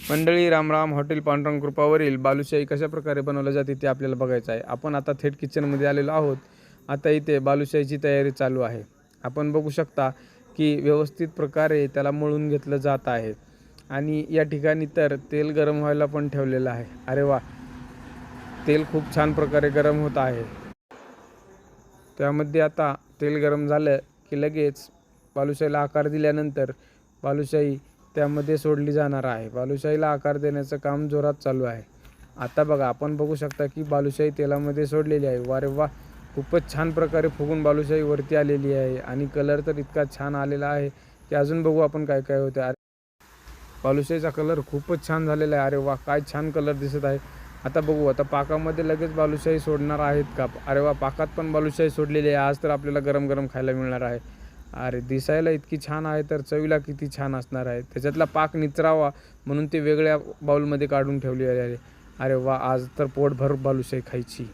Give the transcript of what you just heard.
मंडळी रामराम हॉटेल पांडुरंग कृपावरील बालुशाही कशा प्रकारे बनवलं जाते ते आपल्याला बघायचं आहे. आपण आता थेट किचनमध्ये आलेलो आहोत. आता इथे बालुशाहीची तयारी चालू आहे. आपण बघू शकता की व्यवस्थित प्रकारे त्याला मळून घेतलं जात आहे. आणि या ठिकाणी तर तेल गरम व्हायला पण ठेवलेलं आहे. अरे वा! तेल खूप छान प्रकारे गरम होत आहे. त्यामध्ये आता तेल गरम झालं की लगेच बालुशाहीला आकार दिल्यानंतर बालुशाही त्यामध्ये सोडली जाणार आहे. बालुशाहीला आकार देण्याचं काम जोरात चालू आहे. आता बघा आपण बघू शकता की बालुशाही तेलामध्ये सोडलेली आहे. वारे वा खूपच छान प्रकारे फुगून बालुशाही वरती आलेली आहे आणि कलर तर इतका छान आलेला आहे की अजून बघू आपण काय काय होतं अरे बालुशाहीचा कलर खूपच छान झालेला आहे. अरे वा काय छान कलर दिसत आहे. आता बघू आता पाकामध्ये लगेच बालुशाही सोडणार आहेत का? अरे वा पाकात पण बालुशाही सोडलेली आहे. आज तर आपल्याला गरम गरम खायला मिळणार आहे. अरे दिसायला इतकी छान आहे तर चवीला किती छान असणार आहे. त्याच्यातला पाक निचरावा म्हणून ते वेगळ्या बाउलमध्ये काढून ठेवले आहे. अरे वा आज तर पोटभर बालुशाही खायची.